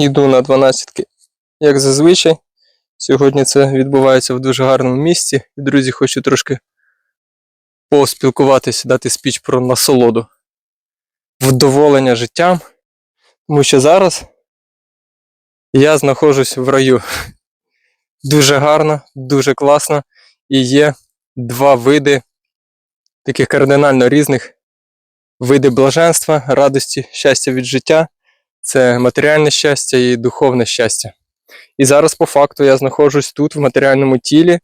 Йду на 12, як зазвичай. Сьогодні це відбувається в дуже гарному місці. І, друзі, хочу трошки поспілкуватися, дати спіч про насолоду, вдоволення життям. Тому що зараз я знаходжусь в раю. Дуже гарно, дуже класно. І є два види таких кардинально різних види блаженства, радості, щастя від життя. Це матеріальне щастя і духовне щастя. І зараз, по факту, я знаходжусь тут, в матеріальному тілі,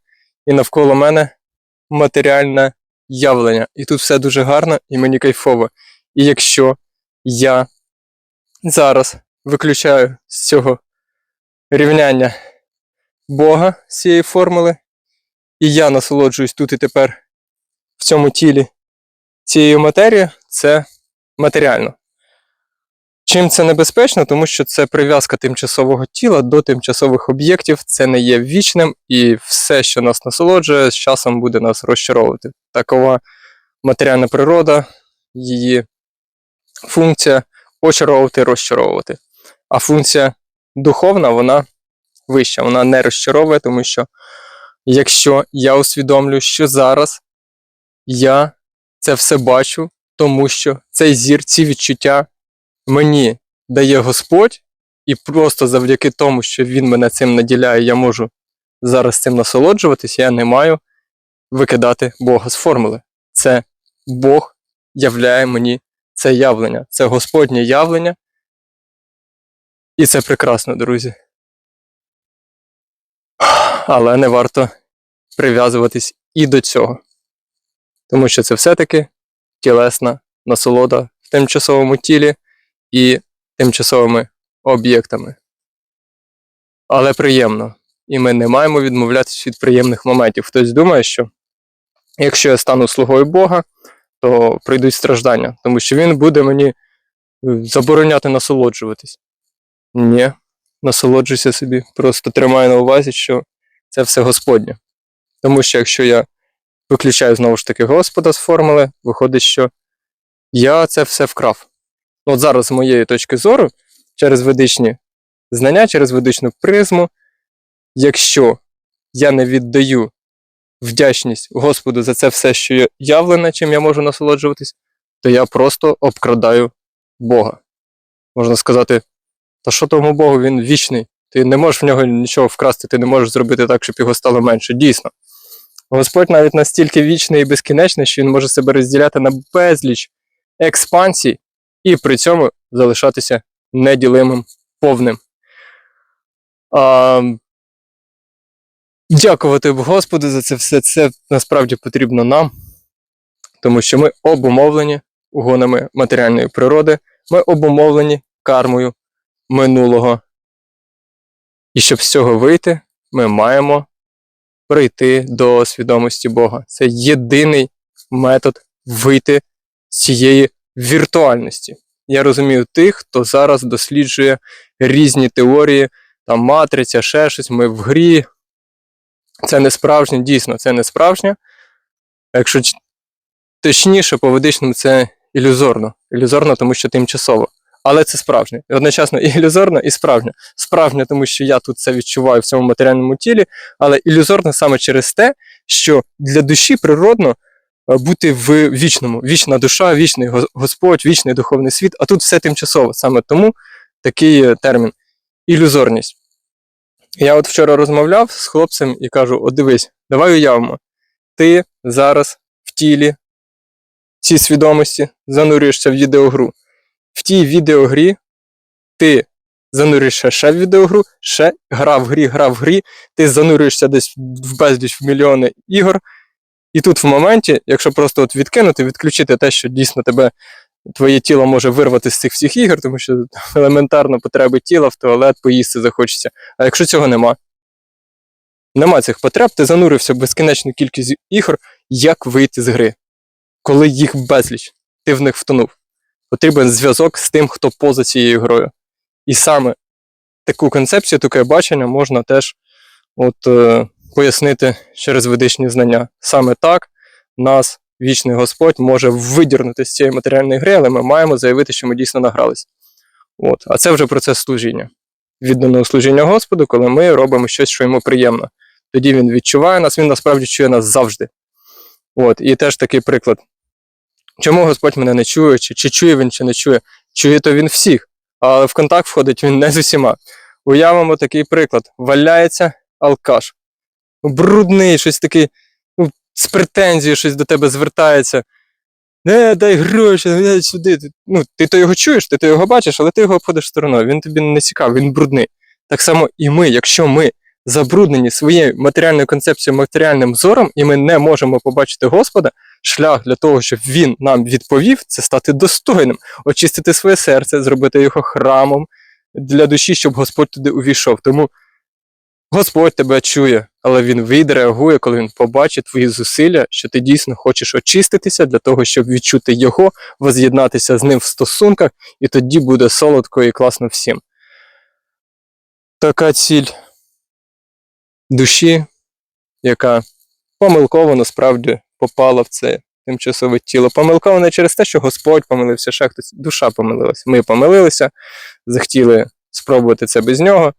і навколо мене матеріальне явлення. І тут все дуже гарно і мені кайфово. І якщо я зараз виключаю з цього рівняння Бога з цієї формули, і я насолоджуюсь тут і тепер в цьому тілі цією матерією, це матеріально. Чим це небезпечно? Тому що це прив'язка тимчасового тіла до тимчасових об'єктів, це не є вічним, і все, що нас насолоджує, з часом буде нас розчаровувати. Такова матеріальна природа, її функція очаровувати, розчаровувати. А функція духовна, вона вища, вона не розчаровує, тому що якщо я усвідомлю, що зараз я це все бачу, тому що цей зір, ці відчуття мені дає Господь, і просто завдяки тому, що Він мене цим наділяє, я можу зараз цим насолоджуватись, я не маю викидати Бога з формули. Це Бог являє мені це явлення, це Господнє явлення. І це прекрасно, друзі. Але не варто прив'язуватись і до цього. Тому що це все-таки тілесна насолода в тимчасовому тілі і тимчасовими об'єктами. Але приємно. І ми не маємо відмовлятися від приємних моментів. Хтось думає, що якщо я стану слугою Бога, то прийдуть страждання, тому що Він буде мені е, забороняти насолоджуватись. Ні, насолоджуйся собі. Просто тримай на увазі, що це все Господнє. Тому що якщо я виключаю знову ж таки Господа з формули, виходить, що я це все вкрав. От зараз, з моєї точки зору, через ведичні знання, через ведичну призму, якщо я не віддаю вдячність Господу за це все, що є явлене, чим я можу насолоджуватись, то я просто обкрадаю Бога. Можна сказати, та що тому Богу, він вічний. Ти не можеш в нього нічого вкрасти, ти не можеш зробити так, щоб його стало менше. Дійсно. Господь навіть настільки вічний і безкінечний, що він може себе розділяти на безліч експансій і при цьому залишатися неділимим повним. А, дякувати Господу за це все. Це насправді потрібно нам, тому що ми обумовлені угонами матеріальної природи, ми обумовлені кармою минулого. І щоб з цього вийти, ми маємо прийти до свідомості Бога. Це єдиний метод вийти з цієї віртуальності. Я розумію тих, хто зараз досліджує різні теорії, там матриця, ще щось, ми в грі. Це не справжнє, дійсно, це не справжнє. Якщо точніше, по ведичному це ілюзорно. Ілюзорно, тому що тимчасово. Але це справжнє. Одночасно і ілюзорно, і справжнє. Справжнє, тому що я тут це відчуваю в цьому матеріальному тілі, але ілюзорно саме через те, що для душі природно бути в вічному. Вічна душа, вічний Господь, вічний духовний світ, а тут все тимчасово. Саме тому такий е, термін ілюзорність. Я от вчора розмовляв з хлопцем і кажу: от дивись, давай уявимо, ти зараз в тілі цій свідомості занурюєшся в відеогру. В тій відеогрі ти занурюєшся ще в відеогру, ще гра в грі, гра в грі, ти занурюєшся десь в безліч в мільйони ігор. І тут в моменті, якщо просто от відкинути, відключити те, що дійсно тебе, твоє тіло може вирвати з цих всіх ігор, тому що елементарно потреби тіла в туалет поїсти захочеться. А якщо цього нема, нема цих потреб, ти занурився в безкінечну кількість ігор, як вийти з гри, коли їх безліч, ти в них втонув. Потрібен зв'язок з тим, хто поза цією грою. І саме таку концепцію, таке бачення можна теж от, е, пояснити через ведичні знання. Саме так нас вічний Господь може видірнути з цієї матеріальної гри, але ми маємо заявити, що ми дійсно награлись. От. А це вже процес служіння. відданого служіння Господу, коли ми робимо щось, що йому приємно. Тоді він відчуває нас, він насправді чує нас завжди. От, і теж такий приклад. Чому Господь мене не чує, чи, чи чує він, чи не чує? Чує то він всіх, але в контакт входить він не з усіма. Уявимо такий приклад: валяється алкаш, брудний, щось такий, ну, з претензією щось до тебе звертається. Не, дай гроші, дай сюди. Ти- Ну, ти то його чуєш, ти то його бачиш, але ти його обходиш стороною. Він тобі не цікавий, він брудний. Так само і ми, якщо ми забруднені своєю матеріальною концепцією, матеріальним зором, і ми не можемо побачити Господа, шлях для того, щоб він нам відповів, це стати достойним, очистити своє серце, зробити його храмом для душі, щоб Господь туди увійшов. Тому Господь тебе чує, але він відреагує, коли він побачить твої зусилля, що ти дійсно хочеш очиститися для того, щоб відчути його, воз'єднатися з ним в стосунках, і тоді буде солодко і класно всім. Така ціль душі, яка помилково насправді попала в це тимчасове тіло. Помилково не через те, що Господь помилився, ще хтось, душа помилилася. Ми помилилися, захотіли спробувати це без нього,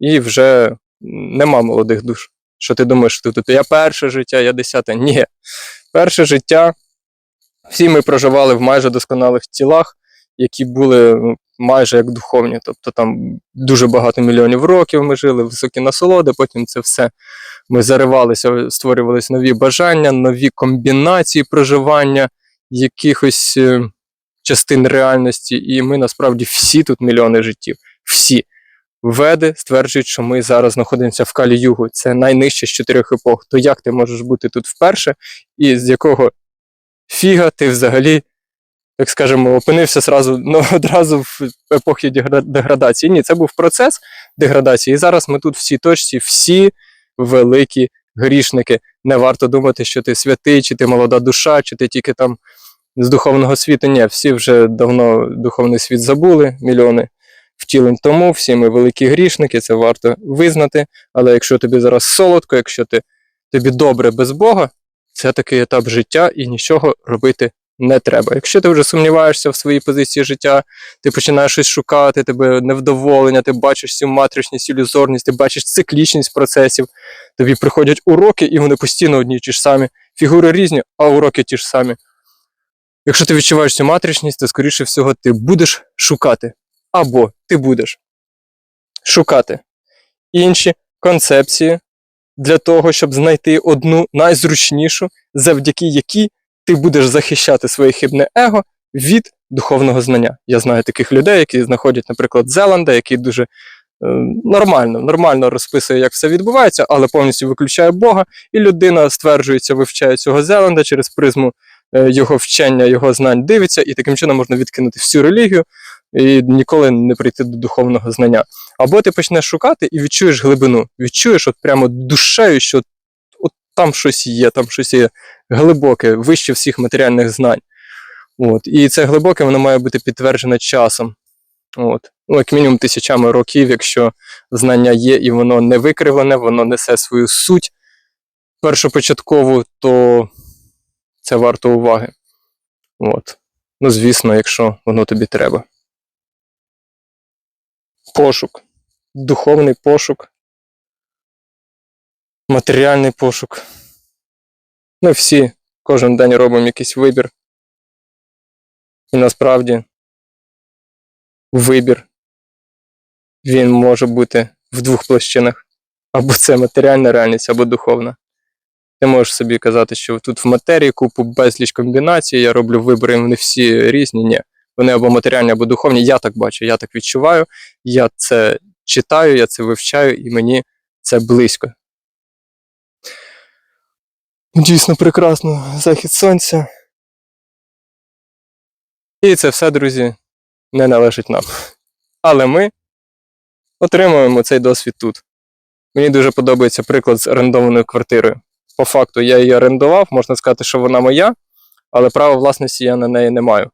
і вже нема молодих душ. Що ти думаєш, що тут я перше життя, я десяте? Ні. Перше життя всі ми проживали в майже досконалих тілах, які були ну, майже як духовні. Тобто там дуже багато мільйонів років ми жили, високі насолоди, потім це все ми заривалися, створювалися нові бажання, нові комбінації проживання якихось е, частин реальності. І ми насправді всі тут мільйони життів. Всі. Веди стверджують, що ми зараз знаходимося в Калі-Югу. Це найнижче з чотирьох епох. То як ти можеш бути тут вперше, і з якого фіга ти взагалі, так скажемо, опинився сразу, ну, одразу в епохі деградації? Ні, це був процес деградації. І зараз ми тут всі точці, всі великі грішники. Не варто думати, що ти святий, чи ти молода душа, чи ти тільки там з духовного світу. Ні, всі вже давно духовний світ забули, мільйони втілень тому, всі ми великі грішники, це варто визнати. Але якщо тобі зараз солодко, якщо ти, тобі добре без Бога, це такий етап життя і нічого робити не треба. Якщо ти вже сумніваєшся в своїй позиції життя, ти починаєш щось шукати, тебе невдоволення, ти бачиш цю матричність, ілюзорність, ти бачиш циклічність процесів, тобі приходять уроки, і вони постійно одні ті ж самі. Фігури різні, а уроки ті ж самі. Якщо ти відчуваєш цю матричність, то скоріше всього ти будеш шукати. Або ти будеш шукати інші концепції для того, щоб знайти одну найзручнішу, завдяки якій ти будеш захищати своє хибне его від духовного знання. Я знаю таких людей, які знаходять, наприклад, Зеланда, який дуже е, нормально, нормально розписує, як все відбувається, але повністю виключає Бога, і людина стверджується, вивчає цього Зеланда через призму е, його вчення, його знань дивиться, і таким чином можна відкинути всю релігію і ніколи не прийти до духовного знання. Або ти почнеш шукати і відчуєш глибину, відчуєш от прямо душею, що от, там щось є, там щось є глибоке, вище всіх матеріальних знань. От. І це глибоке, воно має бути підтверджене часом. От. Ну, як мінімум тисячами років, якщо знання є і воно не викривлене, воно несе свою суть першопочаткову, то це варто уваги. От. Ну, звісно, якщо воно тобі треба. Пошук. Духовний пошук. Матеріальний пошук. Ми всі кожен день робимо якийсь вибір. І насправді вибір він може бути в двох площинах. Або це матеріальна реальність, або духовна. Ти можеш собі казати, що тут в матерії купу безліч комбінацій, я роблю вибори, вони всі різні. Ні. Вони або матеріальні, або духовні. Я так бачу, я так відчуваю, я це читаю, я це вивчаю, і мені це близько. Дійсно прекрасно, захід сонця. І це все, друзі, не належить нам. Але ми отримуємо цей досвід тут. Мені дуже подобається приклад з орендованою квартирою. По факту я її орендував, можна сказати, що вона моя, але права власності я на неї не маю.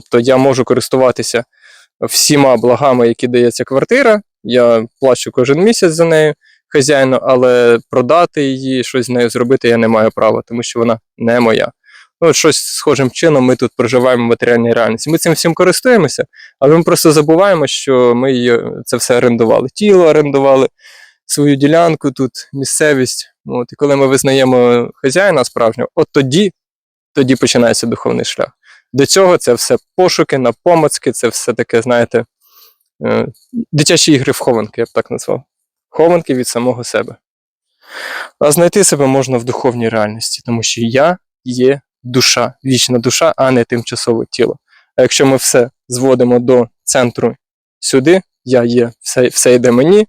Тобто я можу користуватися всіма благами, які дає ця квартира. Я плачу кожен місяць за нею хазяїну, але продати її, щось з нею зробити я не маю права, тому що вона не моя. Ну, щось схожим чином ми тут проживаємо в матеріальній реальності. Ми цим всім користуємося, але ми просто забуваємо, що ми її, це все орендували. Тіло орендували, свою ділянку тут, місцевість. От, і коли ми визнаємо хазяїна справжнього, от тоді, тоді починається духовний шлях. До цього це все пошуки, напомацки, це все таке, знаєте, е, дитячі ігри в хованки, я б так назвав. Хованки від самого себе. А знайти себе можна в духовній реальності, тому що я є душа, вічна душа, а не тимчасове тіло. А якщо ми все зводимо до центру сюди, я є, все, все йде мені,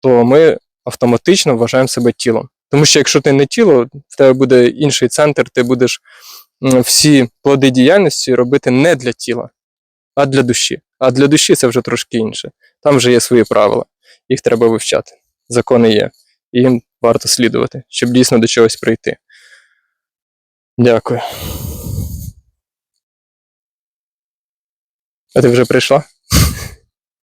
то ми автоматично вважаємо себе тілом. Тому що якщо ти не тіло, в тебе буде інший центр, ти будеш всі плоди діяльності робити не для тіла, а для душі. А для душі це вже трошки інше. Там вже є свої правила, їх треба вивчати. Закони є, і їм варто слідувати, щоб дійсно до чогось прийти. Дякую. А ти вже прийшла?